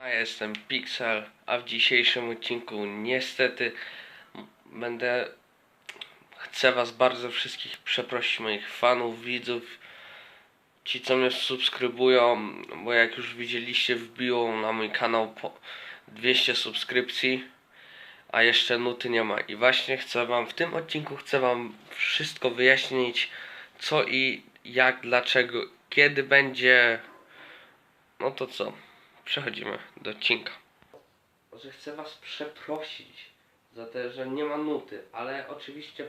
Ja jestem Pixel, a w dzisiejszym odcinku niestety będę. Chcę Was bardzo wszystkich przeprosić, moich fanów, widzów, ci co mnie subskrybują, bo jak już widzieliście, wbiło na mój kanał po 200 subskrypcji, a jeszcze nuty nie ma. I właśnie chcę Wam w tym odcinku chcę Wam wszystko wyjaśnić, co i jak, dlaczego, kiedy będzie. No to co? Przechodzimy do odcinka. Że chcę was przeprosić za to, że nie ma nuty, ale oczywiście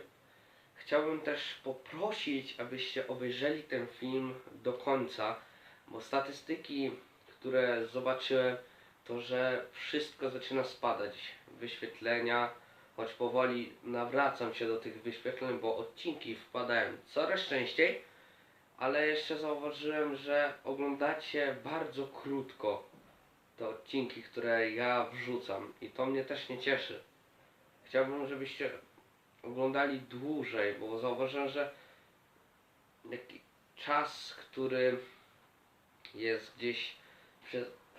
chciałbym też poprosić, abyście obejrzeli ten film do końca, bo statystyki, które zobaczyłem, to że wszystko zaczyna spadać. Wyświetlenia, choć powoli nawracam się do tych wyświetleń, bo odcinki wpadają coraz częściej, ale jeszcze zauważyłem, że oglądacie bardzo krótko te odcinki, które ja wrzucam i to mnie też nie cieszy. Chciałbym, żebyście oglądali dłużej, bo zauważyłem, że czas, który jest gdzieś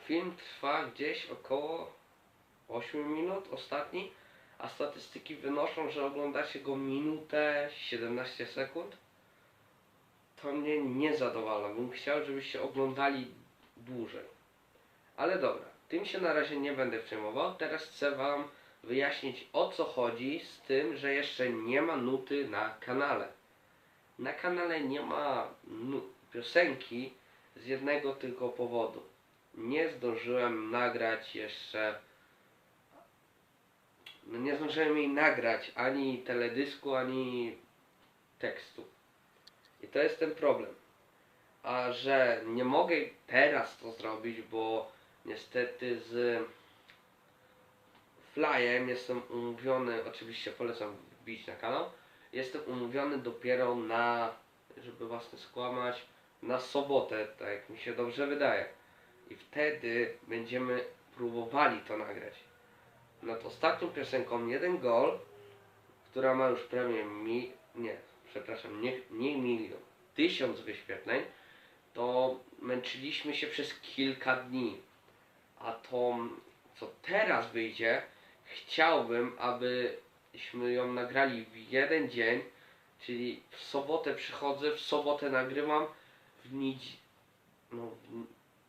film trwa gdzieś około 8 minut ostatni, a statystyki wynoszą, że oglądacie go minutę 17 sekund. To mnie nie zadowala. Bym chciał, żebyście oglądali dłużej. Ale dobra, tym się na razie nie będę przejmował. Teraz chcę Wam wyjaśnić o co chodzi z tym, że jeszcze nie ma nuty na kanale. Na kanale nie ma piosenki z jednego tylko powodu. Nie zdążyłem nagrać jeszcze. No nie zdążyłem jej nagrać ani teledysku, ani tekstu. I to jest ten problem. A że nie mogę teraz to zrobić, bo niestety z Flyem jestem umówiony, oczywiście polecam wbić na kanał, jestem umówiony dopiero na, żeby was nie skłamać, na sobotę, tak jak mi się dobrze wydaje. I wtedy będziemy próbowali to nagrać. Nad ostatnią piosenką Jeden Gol, która ma już prawie mi... nie, przepraszam, nie, nie milion, tysiąc wyświetleń, to męczyliśmy się przez kilka dni. A to, co teraz wyjdzie, chciałbym, abyśmy ją nagrali w jeden dzień, czyli w sobotę przychodzę, w sobotę nagrywam, w, niedzi- no,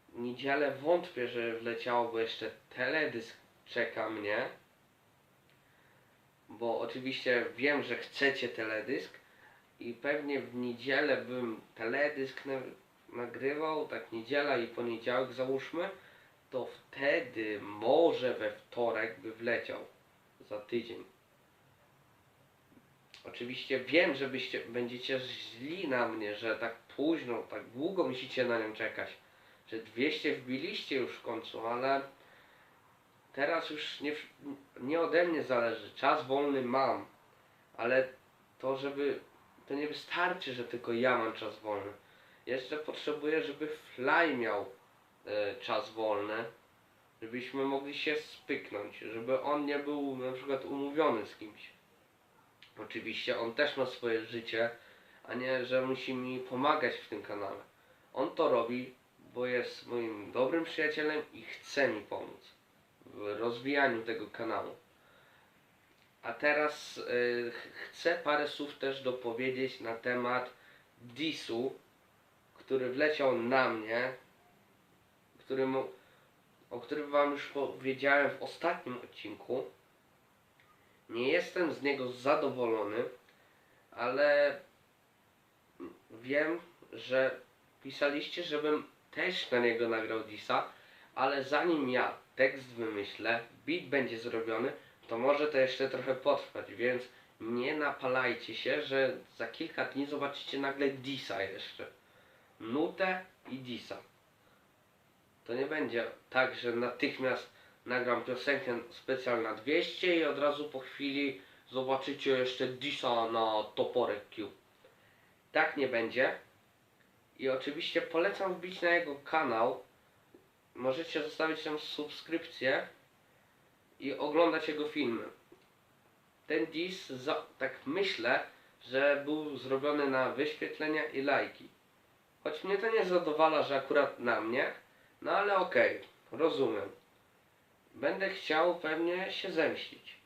w niedzielę wątpię, że wleciało, bo jeszcze teledysk czeka mnie. Bo oczywiście wiem, że chcecie teledysk i pewnie w niedzielę bym teledysk na, nagrywał, tak niedziela i poniedziałek załóżmy, to wtedy może we wtorek by wleciał za tydzień. Oczywiście wiem, że byście, będziecie źli na mnie, że tak późno, tak długo musicie na nią czekać. Że 200 wbiliście już w końcu, ale teraz już nie, nie ode mnie zależy. Czas wolny mam, ale to, żeby to nie wystarczy, że tylko ja mam czas wolny. Jeszcze potrzebuję, żeby Fly miał czas wolny, żebyśmy mogli się spyknąć, żeby on nie był na przykład umówiony z kimś. Oczywiście on też ma swoje życie, a nie, że musi mi pomagać w tym kanale. On to robi, bo jest moim dobrym przyjacielem i chce mi pomóc w rozwijaniu tego kanału. A teraz ch- chcę parę słów też dopowiedzieć na temat Disu, który wleciał na mnie, którym, o którym Wam już powiedziałem w ostatnim odcinku. Nie jestem z niego zadowolony, ale wiem, że pisaliście, żebym też na niego nagrał Disa, ale zanim ja tekst wymyślę, beat będzie zrobiony, to może to jeszcze trochę potrwać, więc nie napalajcie się, że za kilka dni zobaczycie nagle Disa jeszcze. Nutę i Disa. To nie będzie tak, że natychmiast nagram piosenkę specjalną na 200 i od razu po chwili zobaczycie jeszcze Disa na toporek Q. Tak nie będzie. I oczywiście polecam wbić na jego kanał. Możecie zostawić tam subskrypcję i oglądać jego filmy. Ten dis, za, tak myślę, że był zrobiony na wyświetlenia i lajki. Choć mnie to nie zadowala, że akurat na mnie, no ale okej, rozumiem. będę chciał pewnie się zemścić.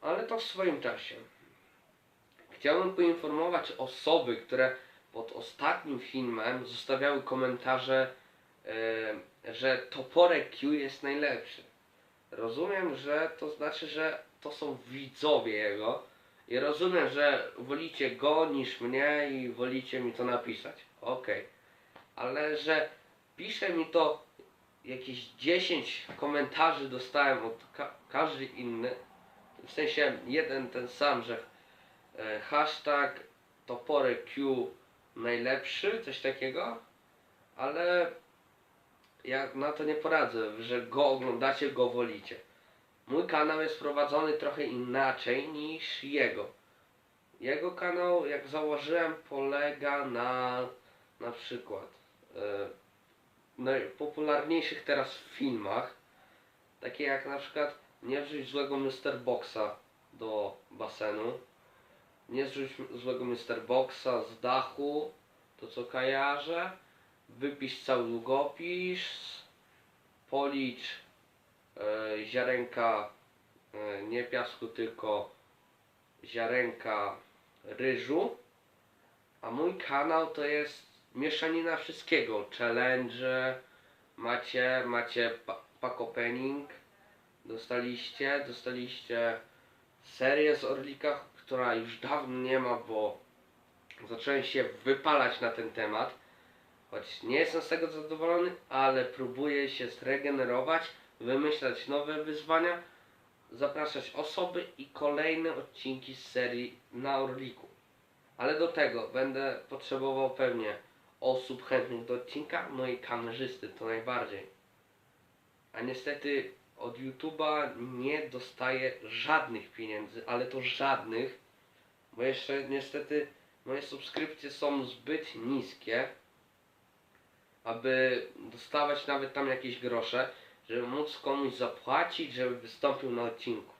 Ale to w swoim czasie. Chciałbym poinformować osoby, które pod ostatnim filmem zostawiały komentarze, e, że toporek Q jest najlepszy. Rozumiem, że to znaczy, że to są widzowie jego i rozumiem, że wolicie go niż mnie i wolicie mi to napisać. Okej. Ale że pisze mi to jakieś 10 komentarzy dostałem od ka- każdy inny. W sensie jeden ten sam, że e, hashtag toporek Q najlepszy, coś takiego, ale ja na to nie poradzę, że go oglądacie, go wolicie. Mój kanał jest prowadzony trochę inaczej niż jego. Jego kanał, jak założyłem, polega na na przykład e, najpopularniejszych teraz filmach, takie jak na przykład nie wrzuć złego Mr. Boxa do basenu, nie zrzuć złego Mr. Boxa z dachu, to co kojarzę, wypisz cały długopis, policz e, ziarenka, e, nie piasku, tylko ziarenka ryżu, a mój kanał to jest mieszanina wszystkiego, challenge, macie, macie pa- pack opening, dostaliście, dostaliście serię z Orlika, która już dawno nie ma, bo zacząłem się wypalać na ten temat. Choć nie jestem z tego zadowolony, ale próbuję się zregenerować, wymyślać nowe wyzwania, zapraszać osoby i kolejne odcinki z serii na Orliku. Ale do tego będę potrzebował pewnie osób chętnych do odcinka, no i kamerzysty to najbardziej. A niestety od YouTube'a nie dostaję żadnych pieniędzy, ale to żadnych, bo jeszcze niestety moje subskrypcje są zbyt niskie, aby dostawać nawet tam jakieś grosze, żeby móc komuś zapłacić, żeby wystąpił na odcinku.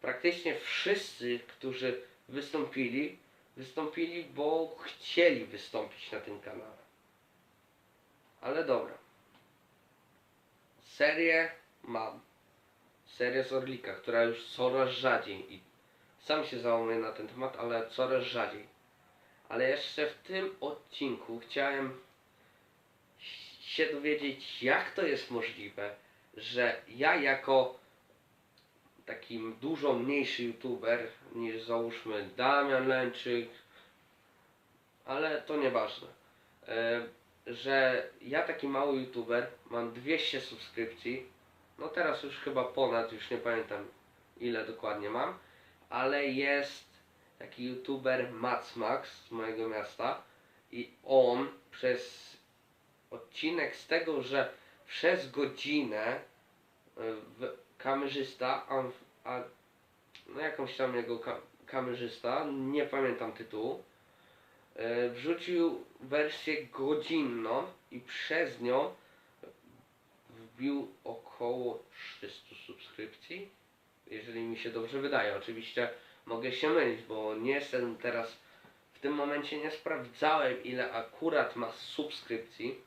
Praktycznie wszyscy, którzy wystąpili, wystąpili, bo chcieli wystąpić na tym kanale. Ale dobra. Serię mam. Serię z Orlika, która już coraz rzadziej i sam się załamuję na ten temat, ale coraz rzadziej. Ale jeszcze w tym odcinku chciałem się dowiedzieć, jak to jest możliwe, że ja jako taki dużo mniejszy youtuber niż załóżmy Damian Lęczyk, ale to nieważne, e, że ja taki mały youtuber mam 200 subskrypcji, no teraz już chyba ponad, już nie pamiętam ile dokładnie mam, ale jest taki youtuber Max z mojego miasta i on przez odcinek z tego, że przez godzinę e, w, kamerzysta, a, a no jakąś tam jego ka, kamerzysta, nie pamiętam tytułu, e, wrzucił wersję godzinną i przez nią wbił około 300 subskrypcji, jeżeli mi się dobrze wydaje. Oczywiście mogę się mylić, bo nie jestem teraz w tym momencie nie sprawdzałem ile akurat ma subskrypcji,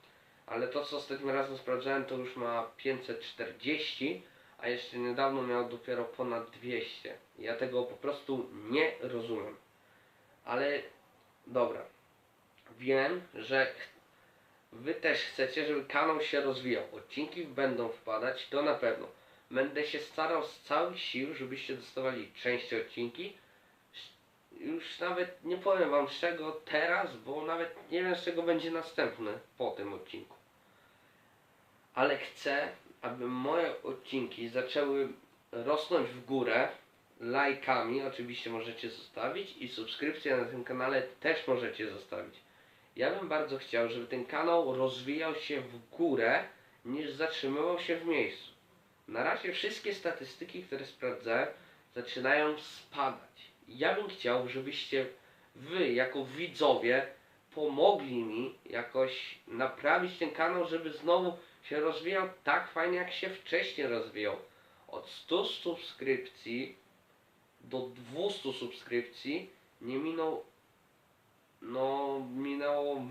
ale to co ostatnim razem sprawdzałem to już ma 540, a jeszcze niedawno miał dopiero ponad 200. Ja tego po prostu nie rozumiem. Ale dobra. Wiem, że wy też chcecie, żeby kanał się rozwijał. Odcinki będą wpadać, to na pewno. Będę się starał z całych sił, żebyście dostawali częściej odcinki. Już nawet nie powiem wam z czego teraz, bo nawet nie wiem z czego będzie następny po tym odcinku. Ale chcę, aby moje odcinki zaczęły rosnąć w górę lajkami, oczywiście możecie zostawić i subskrypcję na tym kanale też możecie zostawić. Ja bym bardzo chciał, żeby ten kanał rozwijał się w górę, niż zatrzymywał się w miejscu. Na razie wszystkie statystyki, które sprawdzałem, zaczynają spadać. Ja bym chciał, żebyście wy, jako widzowie, pomogli mi jakoś naprawić ten kanał, żeby znowu się rozwijał tak fajnie, jak się wcześniej rozwijał. Od 100 subskrypcji do 200 subskrypcji nie minął, no minęło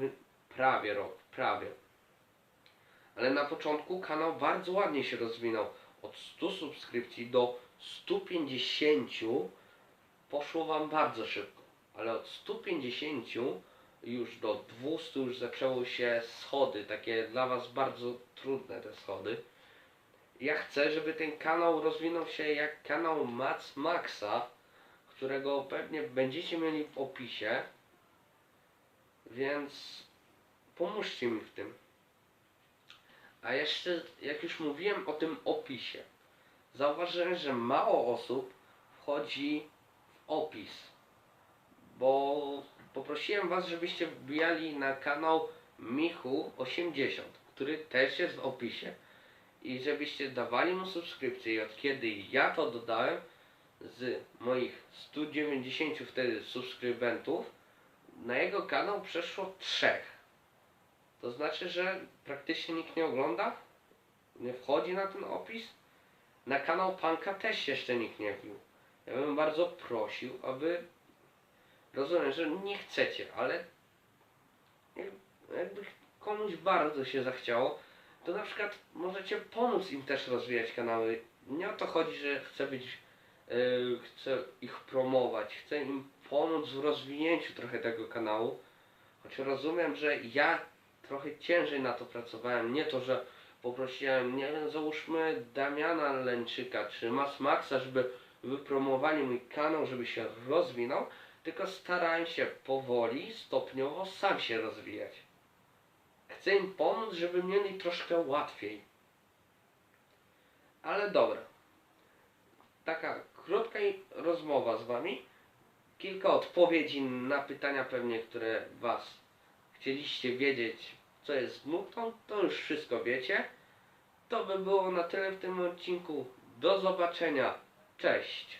prawie rok, prawie. Ale na początku kanał bardzo ładnie się rozwinął. od 100 subskrypcji do 150 poszło Wam bardzo szybko, ale od 150 już do 200 już zaczęły się schody, takie dla Was bardzo trudne te schody. Ja chcę, żeby ten kanał rozwinął się jak kanał Max Maxa, którego pewnie będziecie mieli w opisie, więc pomóżcie mi w tym. A jeszcze, jak już mówiłem o tym opisie, zauważyłem, że mało osób wchodzi w opis, bo poprosiłem Was, żebyście wbijali na kanał Michu80, który też jest w opisie i żebyście dawali mu subskrypcję i od kiedy ja to dodałem z moich 190 wtedy subskrybentów na jego kanał przeszło trzech. To znaczy, że praktycznie nikt nie ogląda, nie wchodzi na ten opis. Na kanał Panka też jeszcze nikt nie wbił. Ja bym bardzo prosił, aby rozumiem, że nie chcecie, ale jak- jakby komuś bardzo się zachciało, to na przykład możecie pomóc im też rozwijać kanały. Nie o to chodzi, że chcę być, yy, chcę ich promować, chcę im pomóc w rozwinięciu trochę tego kanału. Choć rozumiem, że ja trochę ciężej na to pracowałem. Nie to, że poprosiłem, nie wiem, załóżmy Damiana Lęczyka czy Mas Maxa, żeby wypromowali mój kanał, żeby się rozwinął, tylko starałem się powoli, stopniowo sam się rozwijać. Chcę im pomóc, żeby mieli troszkę łatwiej. Ale dobra. Taka krótka rozmowa z Wami. Kilka odpowiedzi na pytania pewnie, które Was chcieliście wiedzieć, co jest nutą, to już wszystko wiecie. To by było na tyle w tym odcinku. Do zobaczenia. Cześć.